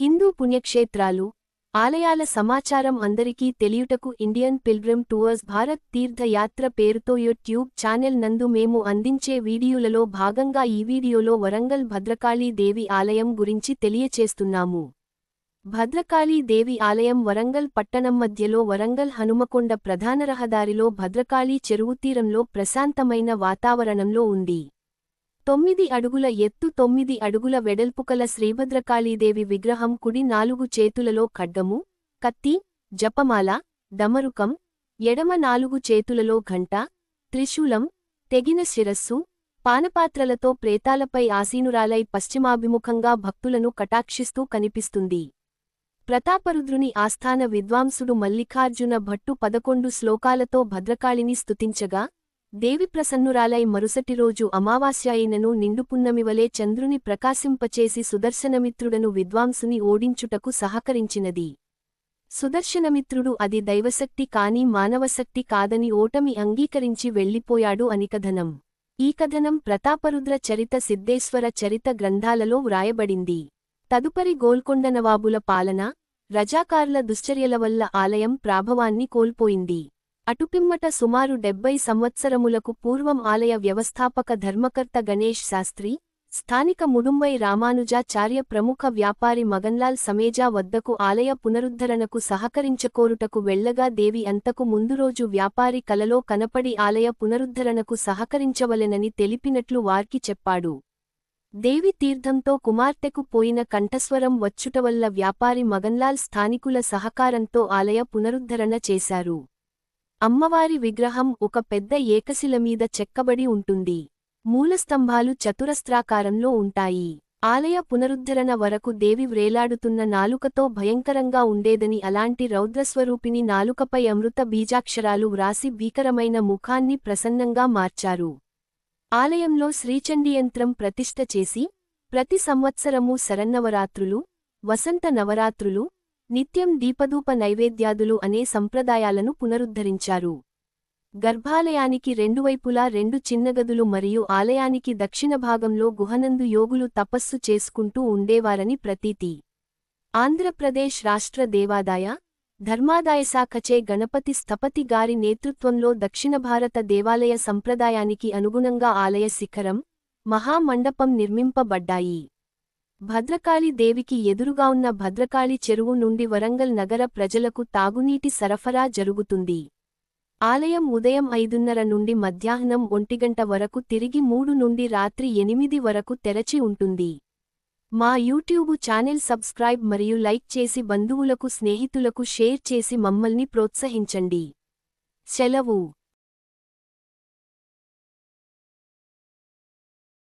హిందూ పుణ్యక్షేత్రాలు ఆలయాల సమాచారం అందరికీ తెలియుటకు Indian pilgrim tours Bharat Tirthayatra పేరుతో యూట్యూబ్ ఛానెల్ నందు మేము అందించే వీడియోలలో భాగంగా ఈ వీడియోలో వరంగల్ భద్రకాళీ దేవి ఆలయం గురించి తెలియచేస్తున్నాము. భద్రకాళీ దేవి ఆలయం వరంగల్ పట్టణం మధ్యలో వరంగల్ హనుమకొండ ప్రధాన రహదారిలో భద్రకాళీ చెరువు తీరంలో ప్రశాంతమైన వాతావరణంలో ఉంది. తొమ్మిది అడుగుల ఎత్తు తొమ్మిది అడుగుల వెడల్పుకల శ్రీభద్రకాళీదేవి విగ్రహం కుడి నాలుగు చేతులలో ఖడ్గము కత్తి జపమాల డమరుకం ఎడమ నాలుగు చేతులలో ఘంట త్రిశూలం తెగిన శిరస్సు పానపాత్రలతో ప్రేతాలపై ఆసీనురాలై పశ్చిమాభిముఖంగా భక్తులను కటాక్షిస్తూ కనిపిస్తుంది. ప్రతాపరుద్రుని ఆస్థాన విద్వాంసుడు మల్లికార్జున భట్టు పదకొండు శ్లోకాలతో భద్రకాళిని స్తుతించగా దేవి ప్రసన్నురాలై మరుసటి రోజు అమావాస్యాయినను నిండుపున్నమివలే చంద్రుని ప్రకాశింపచేసి సుదర్శనమిత్రుడను విద్వాంసుని ఓడించుటకు సహకరించినది. సుదర్శనమిత్రుడు అది దైవశక్తి కాని మానవశక్తి కాదని ఓటమి అంగీకరించి వెళ్ళిపోయాడు అని కథనం ఈ కథనం ప్రతాపరుద్ర చరిత సిద్ధేశ్వర చరిత గ్రంథాలలో వ్రాయబడింది. తదుపరి గోల్కొండ నవాబుల పాలన రజాకార్ల దుశ్చర్యల వల్ల ఆలయం ప్రాభవాన్ని కోల్పోయింది. అటుపిమ్మట సుమారు డెబ్బై సంవత్సరములకు పూర్వం ఆలయ వ్యవస్థాపక ధర్మకర్త గణేష్ శాస్త్రి స్థానిక ముడుంబై రామానుజాచార్య ప్రముఖ వ్యాపారి మగన్లాల్ సమేజా వద్దకు ఆలయ పునరుద్ధరణకు సహకరించకోరుటకు వెళ్ళగా దేవి అంతకు ముందు రోజు వ్యాపారి కలలో కనపడి ఆలయ పునరుద్ధరణకు సహకరించవలెనని తెలిపినట్లు వార్కి చెప్పాడు. దేవి తీర్థంతో కుమార్తెకు పోయిన కంఠస్వరం వచ్చుటవల్ల వ్యాపారి మగన్లాల్ స్థానికుల సహకారంతో ఆలయ పునరుద్ధరణ చేశారు. అమ్మవారి విగ్రహం ఒక పెద్ద ఏకశిలమీద చెక్కబడి ఉంటుంది. మూలస్తంభాలు చతురస్త్రాకారంలో ఉంటాయి. ఆలయ పునరుద్ధరణ వరకు దేవి వ్రేలాడుతున్న నాలుకతో భయంకరంగా ఉండేదని అలాంటి రౌద్రస్వరూపిణి నాలుకపై అమృత బీజాక్షరాలు వ్రాసి భీకరమైన ముఖాన్ని ప్రసన్నంగా మార్చారు. ఆలయంలో శ్రీచండియంత్రం ప్రతిష్ఠ చేసి ప్రతి సంవత్సరము శరన్నవరాత్రులు వసంత నవరాత్రులు నిత్యం దీపధూప నైవేద్యాదులు అనే సంప్రదాయాలను పునరుద్ధరించారు. గర్భాలయానికి రెండువైపులా రెండు చిన్నగదులు మరియు ఆలయానికి దక్షిణ భాగంలో గుహనందు యోగులు తపస్సు చేసుకుంటూ ఉండేవారని ప్రతీతి. ఆంధ్రప్రదేశ్ రాష్ట్ర దేవాదాయ ధర్మాదాయ శాఖచే గణపతి స్థపతి గారి నేతృత్వంలో దక్షిణ భారత దేవాలయ సంప్రదాయానికి అనుగుణంగా ఆలయ శిఖరం మహామండపం నిర్మింపబడ్డాయి. భద్రకాళి దేవికి ఎదురుగా ఉన్న భద్రకాళి చెరువు నుండి వరంగల్ నగర ప్రజలకు తాగునీటి సరఫరా జరుగుతుంది. ఆలయం ఉదయం ఐదున్నర నుండి మధ్యాహ్నం ఒంటిగంట వరకు తిరిగి మూడు నుండి రాత్రి ఎనిమిది వరకు తెరచి ఉంటుంది. మా యూట్యూబు ఛానెల్ సబ్స్క్రైబ్ మరియు లైక్ చేసి బంధువులకు స్నేహితులకు షేర్ చేసి మమ్మల్ని ప్రోత్సహించండి. సెలవు.